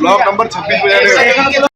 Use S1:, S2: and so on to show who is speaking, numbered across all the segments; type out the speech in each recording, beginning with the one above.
S1: Block number छब्बीस में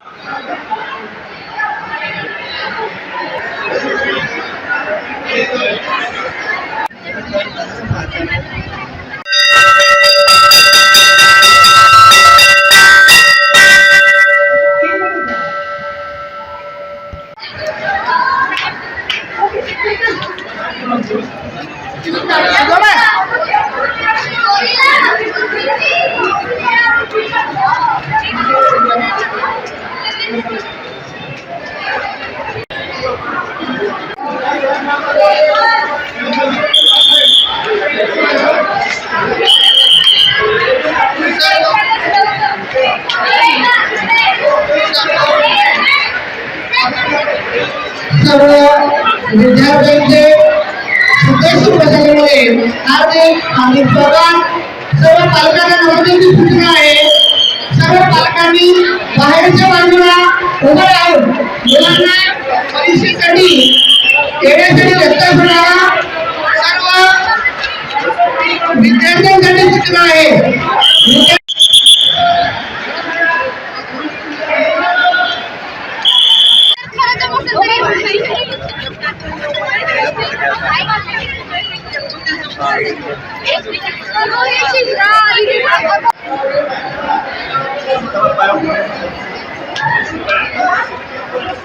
S2: विद्यार्थ्यांचे सुखी बसवल्यामुळे हार्दिक हार्दिक स्वागत सर्व पालकांना नमस्तेची सूचना आहे. सर्व पालकांनी बाहेरच्या बाजूला उभं राहून मुलांना परीक्षेसाठी येण्यासाठी रस्ता सोडावा सर्व विद्यार्थ्यांसाठी सूचना आहे.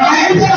S2: बाहेरच्या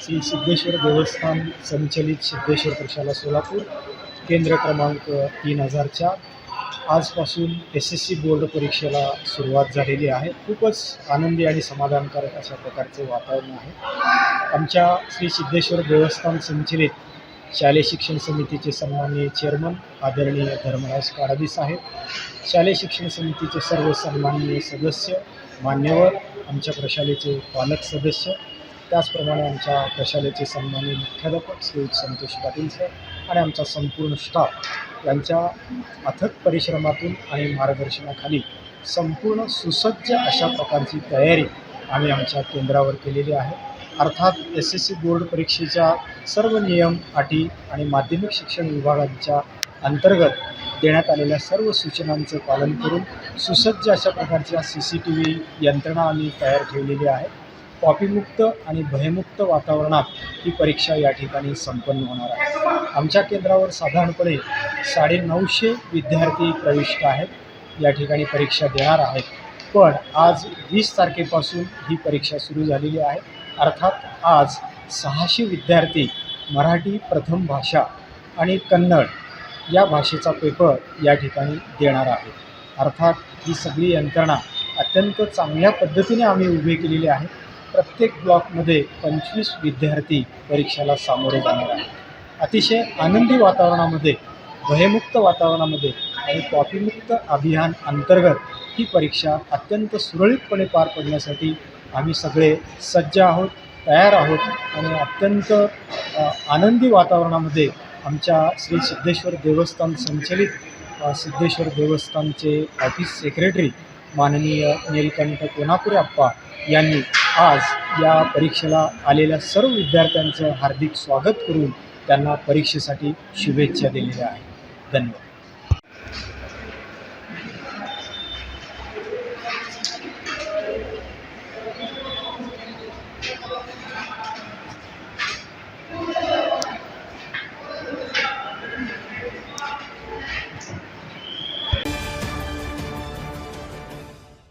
S3: श्री सिद्धेश्वर देवस्थान संचलित सिद्धेश्वर प्रशाला सोलापूर केंद्र क्रमांक तीन हजारच्या आजपासून एस एस सी बोर्ड परीक्षेला सुरुवात झालेली आहे. खूपच आनंदी आणि समाधानकारक अशा प्रकारचे वातावरण आहे. आमच्या श्री सिद्धेश्वर देवस्थान संचलित शालेय शिक्षण समितीचे सन्माननीय चेअरमन आदरणीय धर्मराज काडादी साहेब शालेय शिक्षण समितीचे सर्व सन्माननीय सदस्य मान्यवर आमच्या प्रशालेचे पालक सदस्य त्याचप्रमाणे आमच्या प्रशालेचे सन्माननीय मुख्याध्यापक श्री संतोष पाटील सर आणि आमचा संपूर्ण स्टाफ यांच्या अथक परिश्रमातून आणि मार्गदर्शनाखाली संपूर्ण सुसज्ज अशा प्रकारची तयारी आम्ही आमच्या केंद्रावर केलेली आहे. अर्थात एस एस सी बोर्ड परीक्षेच्या सर्व नियम अटी आणि माध्यमिक शिक्षण विभागांच्या अंतर्गत देण्यात आलेल्या सर्व सूचनांचं पालन करून सुसज्ज अशा प्रकारच्या सी सी टी व्ही यंत्रणा आम्ही तयार ठेवलेली आहे. कॉपीमुक्त आणि भयमुक्त वातावरणात ही परीक्षा या ठिकाणी संपन्न होणार आहे. आमच्या केंद्रावर साधारणपणे साडेनऊशे विद्यार्थी प्रविष्ट आहेत. या ठिकाणी परीक्षा देणार आहेत. पण आज वीस तारखेपासून ही परीक्षा सुरू झालेली आहे. अर्थात आज सहाशे विद्यार्थी मराठी प्रथम भाषा आणि कन्नड या भाषेचा पेपर या ठिकाणी देणार आहे अर्थात ही सगळी यंत्रणा अत्यंत चांगल्या पद्धतीने आम्ही उभी केलेली आहे. प्रत्येक ब्लॉकमध्ये पंचवीस विद्यार्थी परीक्षेला सामोरे जाणार आहेत. अतिशय आनंदी वातावरणामध्ये भयमुक्त वातावरणामध्ये आणि कॉपीमुक्त अभियान अंतर्गत ही परीक्षा अत्यंत सुरळीतपणे पार पडण्यासाठी आम्ही सगळे सज्ज आहोत तयार आहोत आणि अत्यंत आनंदी वातावरणामध्ये आमच्या श्री सिद्धेश्वर देवस्थान संचलित सिद्धेश्वर देवस्थानचे ऑफिस सेक्रेटरी माननीय नीलकंठ कोनापुरे अप्पा यांनी आज या परीक्षेला आलेल्या सर्व विद्यार्थ्यांचं हार्दिक स्वागत करून त्यांना परीक्षेसाठी शुभेच्छा दिलेल्या आहेत. धन्यवाद.